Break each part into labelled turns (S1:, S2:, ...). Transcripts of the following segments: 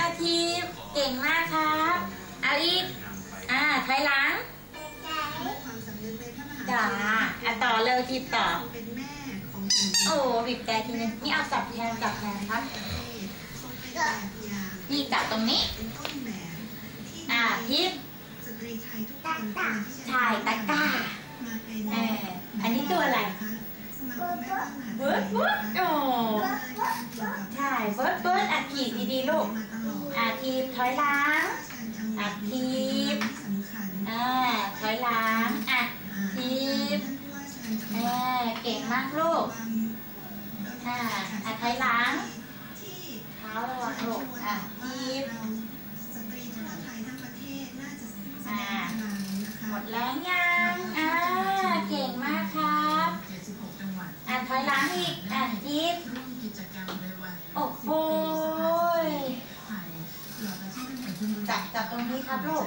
S1: อาทิตย์เก่งมากครับอาอีกอ่าถอยหลัง
S2: ควา
S1: อะต่อเร็วทีต่อ โอ้บีบแต่ทีนึงนี่เอาจับแทนจับแทนครับ
S2: นี่
S1: จับตรงนี้ อ่าทิพย์
S2: สตรีไทยทุกคนควรที่จะ
S1: ถ่ายตะก้าแมา
S2: เป็น
S1: เอออันนี้ตัวอะไรเบิร์ดเบิร์ดโอ้ใช่เบิร์ดเบิร์ดอะขีดดีๆลูก
S2: มาตลอด
S1: อาทิตย์ถอยหลัง
S2: อาทิตย์สำคัญ
S1: อ่าถอยหลังอะทิพย์เออเก่งมากลูกอ่าอะถอยหลังเท้าระวังลูกอะทิพย์
S2: สตรีทั่วไทยทั้งประเทศน่าจะแสดงพ
S1: อ่าหมดแรงยังอ่าเก่งมากครับอะถอยหลังอีก ครับลูก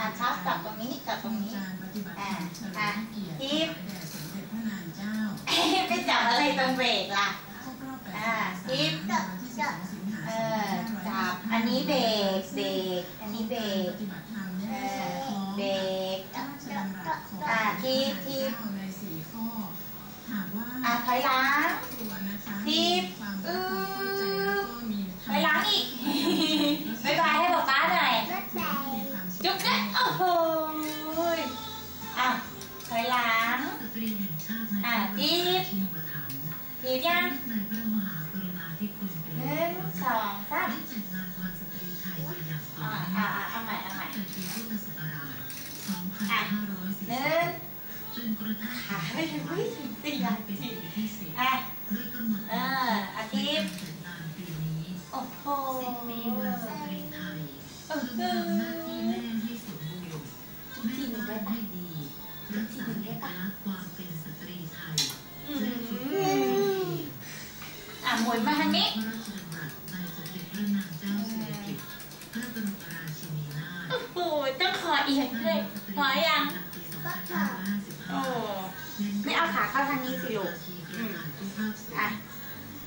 S1: อะชับจับตรงนี้จับตรงนี้
S3: การปฏิบัติธรรมเฉลิมพระ
S1: ทิพย์ไปจับอะไรตรงเบรกล่ะ
S3: อ่า
S1: ทิพย์
S3: ในวันที่12สิงหาคม
S1: เออจับอันนี้เบรกเบรกอันนี้เบรกเอ
S3: อ
S1: เบรก
S3: อ่า
S1: ทิพย์ทิพย์
S3: เจ้าในสี่ข้อหากว่า
S1: อะถอยหลังทิพย์
S3: มีความรักความเข้าใจแล้วก็มี
S1: ถอยหลังอีก บายบายให้ป๊าป๊าหน่อย จุ๊บ นะโอ้โหยอะถอยหลัง
S4: สตรีแห่งชาติใน
S1: อะ
S4: พระ
S1: ทิพย์
S4: ชินปถัมภ์
S1: ทีบยัง
S4: ในพระมหากรุณาธิคุณเป็น
S1: หนึ่งสองสาม
S4: ได้จัดงานวันสตรีไทยมาอย่างต่อ
S1: อะ
S4: เนื่
S1: อะ
S4: อง
S1: อะเอาใหม่เอาใหม่
S4: ตั้งแต่ปีพุทธศักราช
S1: หนึ่ง
S4: 2540จนกระทั่ง
S1: ขาไม่ถึงไม่ถึงสี่
S4: ได้
S1: นา
S4: เป็น
S1: ที
S4: ปีที่สิบ
S1: อะ
S4: โดยกำหนด
S1: เอออาทิตย์
S4: จัดงานปีนี้
S1: โอ้โห
S4: สิบปีวันสตรีไทย
S1: เออ
S4: แม่บ้านให้ดีรักษาเอกลักษณ์ความเป็นสตรีไทยและฝี
S1: มื
S4: อ
S1: อะหมุนมาทางนี้
S4: พระราชดำรัสในสมเด็จพระนางเจ้าสิริกิติ์พระบรมราชินีนาถ
S1: โอ้โหต้องขออีกเลยพอยัง
S4: ปี2555
S1: โอ้ไม่เอาขาเข้าทางนี้สิลูก
S4: อืมทุกภาคส่วน
S1: อะ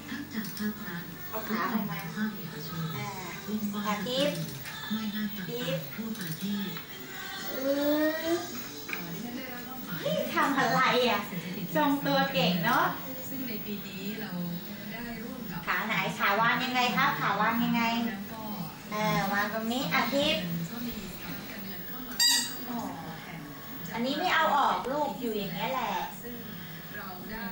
S4: ทั้งจากภาครัฐ
S1: เอาขาออกมา
S4: ภาคเอกชน
S1: อ่า
S4: องค์กร
S1: อาทิตย์
S4: หน่วยงานต่างๆทั่วประเทศ
S1: ทำอะไรอะทรงตัวเก่งเนาะ
S3: ซึ่งในปีนี้เราได้ร่วมกับ
S1: ขาไหนขาวางยังไงครับ ขาวางยังไงเออวางตรงนี้อาทิตย์อันนี้ไม่เอาออกลูกอยู่อย่างนี้แหละ
S3: ซึ่งเราได้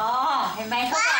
S1: พ่อเห็นไหมเขาบอก